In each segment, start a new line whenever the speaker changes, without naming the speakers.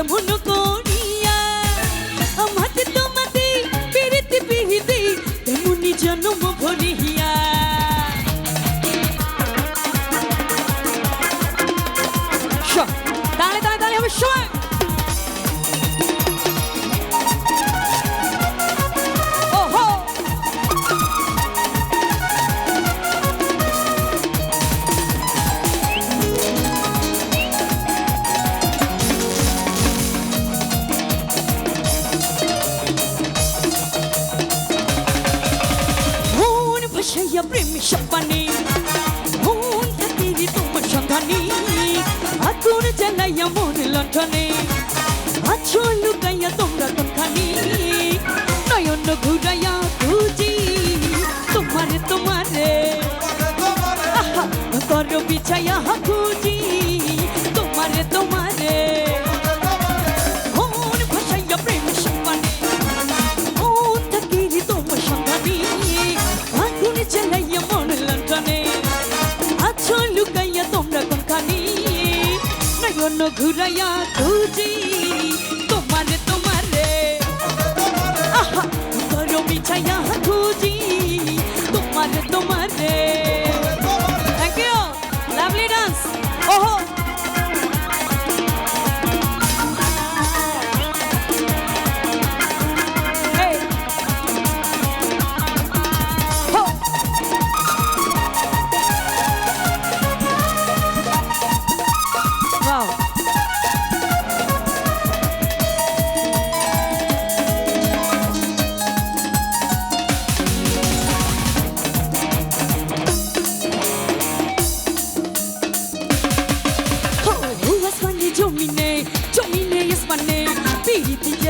যেমন করিয়া। আমাতে তোমাতে পিরিতি পিরিতি তেমনি জন্ম ভরিয়া। সপানে মন থাকিরি তোমার সন্ধানে। আগুন জ্বালাইয়া মন লণ্ঠনে। আছো লুকাইয়া তোমরা কোনখানি? নয়ন ঘুরাইয়া খুঁজি। তোমারে তোমারে। করো বিছাইয়া খুঁজি। তোমারে তোমারে। মন নয়ন ঘুরাইয়া খুঁজি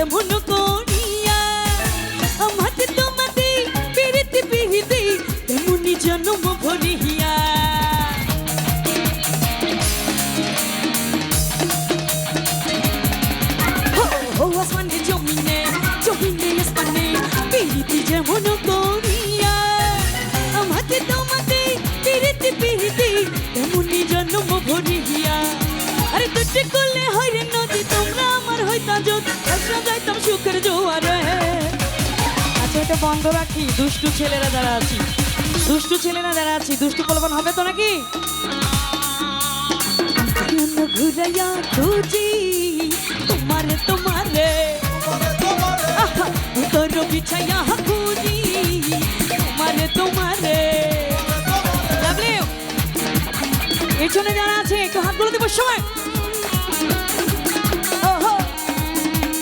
যেমন করিয়া। আমাতে তোমাতে পিরিতি পিরিতি তেমনি জন্ম ভরিয়া। হো আসমানে জমিনে জমিনে, আসমানে পিরিতি যেমন করিয়া। আমাতে তোমাতে পিরিতি পিরিতি তেমনি জন্ম ভরিয়া। আরে দুটি করলে হয় যদি একলা যাইতাম সুখের আচ্ছা এটা বন্ধ রাখি, দুষ্টু ছেলেরা যারা আছি। দুষ্টু ছেলেরা যারা আছি, দুষ্টু পোলবান হবে তো নাকি? জন্য ঘুরাইয়া খুঁজি, তোমারে তোমারে। তোর বিছাইয়া খুঁজি, তোমারে তোমারে। লাভলি পেছনে যারা আছে, একটু হাতগুলো দেবো সময়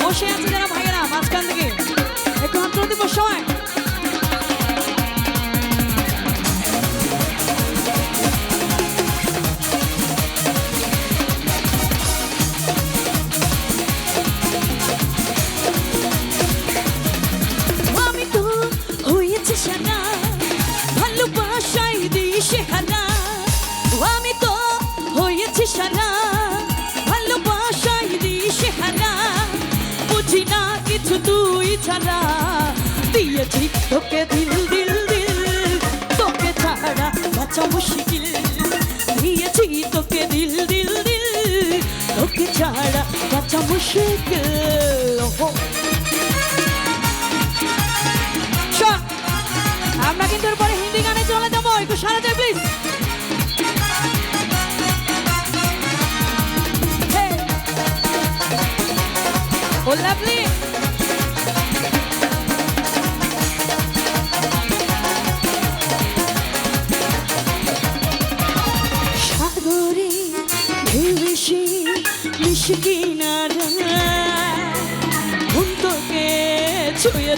বসে আছে যারা ভাইয়েরা মাঝখান থেকে। একটু হাতগুলো দেবো সময়। তোকে দিল দিল দিল, তোকে ছাড়া বাঁচা মুশকিল। দিয়েছি তোকে দিল দিল দিল, তোকে ছাড়া বাঁচা মুশকিল। আমরা কিন্তু এরপরে হিন্দি গানে চলে যাব, একটু সারা যায় প্লিজ ও লাভলি ভেবেছি মিশকিনারা কিনা তোকে ছুঁয়ে